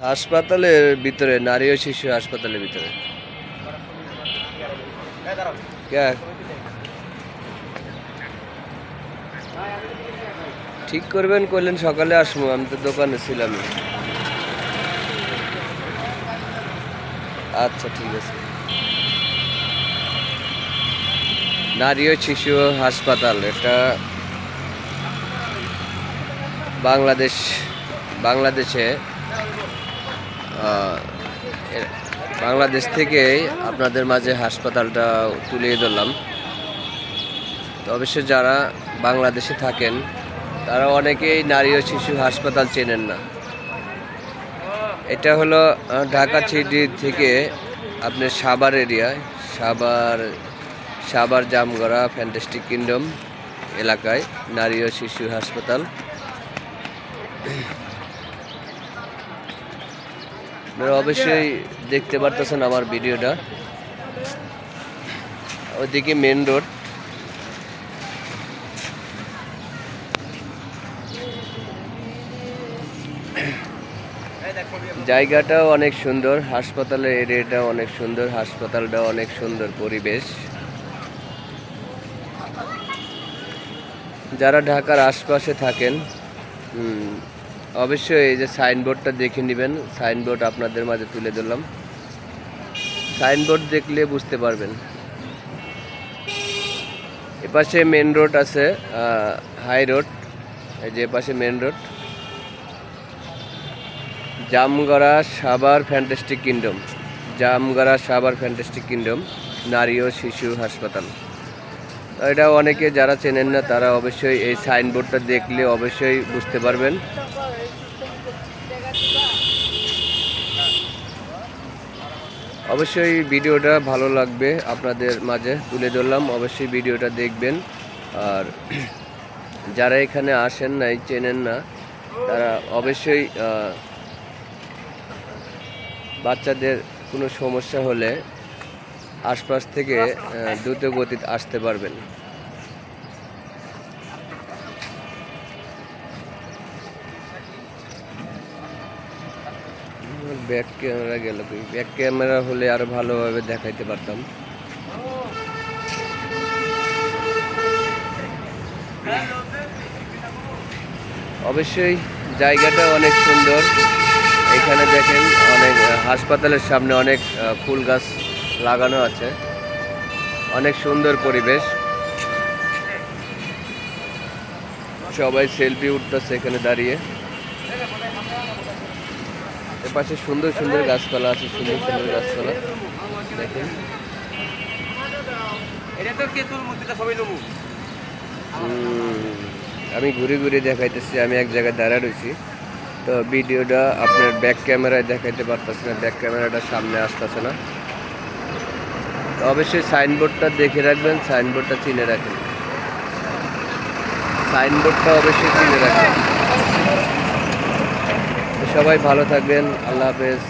হাসপাতালের ভিতরে, নারী ও শিশু হাসপাতালের ভিতরে। ঠিক করবেন কইলেন সকালে আসব। আমি তো দোকানে ছিলাম। আচ্ছা ঠিক আছে। নারী ও শিশু হাসপাতাল, এটা বাংলাদেশ, বাংলাদেশে বাংলাদেশ থেকে আপনাদের মাঝে হাসপাতালটা তুলে ধরলাম। তো অবশ্যই যারা বাংলাদেশে থাকেন, তারা অনেকেই নারী ও শিশু হাসপাতাল চেনেন না। এটা হলো ঢাকা সিটি থেকে আপনার সাভার এরিয়ায় সাভার সাভার জামগড়া ফ্যান্টাস্টিক কিংডম এলাকায় নারী ও শিশু হাসপাতাল। আপনারা অবশ্যই দেখতে পারতেছেন আমার ভিডিওটা। ওদিকে মেন রোড জায়গাটাও অনেক সুন্দর, হাসপাতালের এরিয়াটাও অনেক সুন্দর, হাসপাতালটাও অনেক সুন্দর পরিবেশ। যারা ঢাকার আশপাশে থাকেন অবশ্যই এই যে সাইনবোর্ডটা দেখে নেবেন। সাইনবোর্ড আপনাদের মাঝে তুলে ধরলাম। সাইনবোর্ড দেখলে বুঝতে পারবেন। এপাশে মেন রোড আছে হাই রোড এই যে এপাশে main road Jamgora Savar fantastic kingdom Jamgora Savar fantastic kingdom নারী ও শিশু হাসপাতাল। এটা অনেকে যারা চেনেন না, তারা অবশ্যই এই সাইনবোর্ডটা দেখলে অবশ্যই বুঝতে পারবেন। অবশ্যই ভিডিওটা ভালো লাগবে আপনাদের মাঝে তুলে ধরলাম, অবশ্যই ভিডিওটা দেখবেন। আর যারা এখানে আসেন নাই, চেনেন না, তারা অবশ্যই বাচ্চাদের কোনো সমস্যা হলে আশপাশ থেকে দ্রুত গতিতে আসতে পারবেন। ব্যাক ক্যামেরা গেল ব্যাক ক্যামেরা হলে আরও ভালোভাবে দেখাইতে পারতাম। অবশ্যই জায়গাটা অনেক সুন্দর। এখানে দেখেন অনেক হাসপাতালের সামনে অনেক ফুল গাছ লাগানো আছে। অনেক সুন্দর পরিবেশ। সবাই সেলফি উঠতেছে এখানে দাঁড়িয়ে। এপাশে সুন্দর সুন্দর গাছপালা আছে সুন্দর সুন্দর গাছপালা। দেখেন। আমি ঘুরে ঘুরে দেখাইতেছি আমি এক জায়গায় দাঁড়া রয়েছি। তো ভিডিওটা আপনার ব্যাক ক্যামেরায় দেখাইতে পারতেছে না ব্যাক ক্যামেরাটা সামনে আসতেছে না। অবশ্যই সাইনবোর্ডটা দেখে রাখবেন, সাইনবোর্ডটা চিনে রাখেন। সাইনবোর্ডটা অবশ্যই চিনে রাখবেন সবাই ভালো থাকবেন, আল্লাহ হাফেজ।